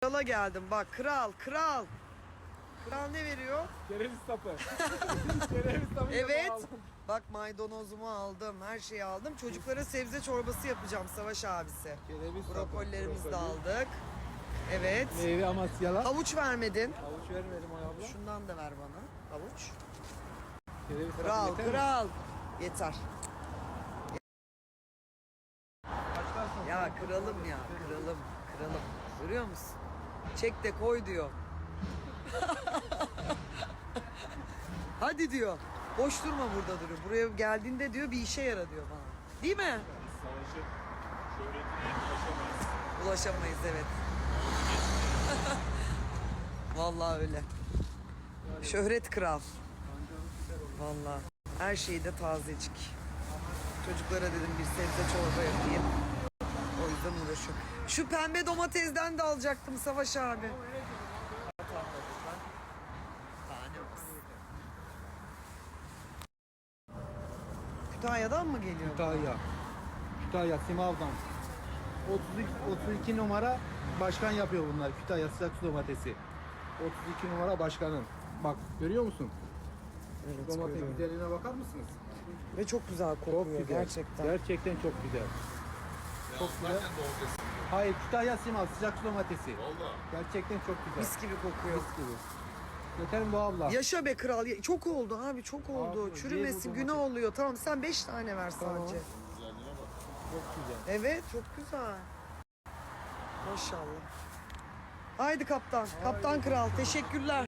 Krala geldim bak kral kral. Kral ne veriyor? Kereviz sapı. Kereviz sapı. Evet. Bak maydanozumu aldım, her şeyi aldım. Çocuklara sebze çorbası yapacağım Savaş abisi. Kereviz sapı. Brokollerimizi de brokoli. aldık. Evet. Meyve amasyalar. Havuç vermedin. Havuç vermedim ay abla. Şundan da ver bana. Havuç. Kereviz sapı Kral, yeter mi? kral. Yeter. Ya kralım ya, kralım, kralım. Görüyor musun? Çek de koy diyor. Hadi diyor. Boş durma burada duruyor. Buraya geldiğinde diyor bir işe yara diyor bana. Değil mi? Savaşın şöhretine ulaşamayız. Ulaşamayız evet. Vallahi öyle. Şöhret kral. Vallahi. Her şeyi de tazecik. Çocuklara dedim bir sebze çorba yapayım. Şu pembe domatesden de alacaktım Savaş abi. Kütahya'dan mı geliyor? Kütahya. Kütahya Simav'dan. 32, 32 numara başkan yapıyor bunlar. Kütahya sıcak su domatesi. 32 numara başkanın. Bak görüyor musun? Evet, Domates görüyorum. güzelliğine bakar mısınız? Ve çok güzel kokuyor Güzel. gerçekten. Gerçekten çok güzel. Çok güzel. Hayır Kütahya Simav sıcak su domatesi. Valla. Gerçekten çok güzel. Mis gibi kokuyor. Mis gibi. Yeter mi bu abla? Yaşa be kral. ya- Çok oldu abi çok oldu. Abi, bu günah domates. oluyor. Tamam sen beş tane ver Tamam. sadece. Güzelliğine bak. Çok güzel. Evet çok güzel. Maşallah. Haydi kaptan. Kaptan kral. Teşekkürler.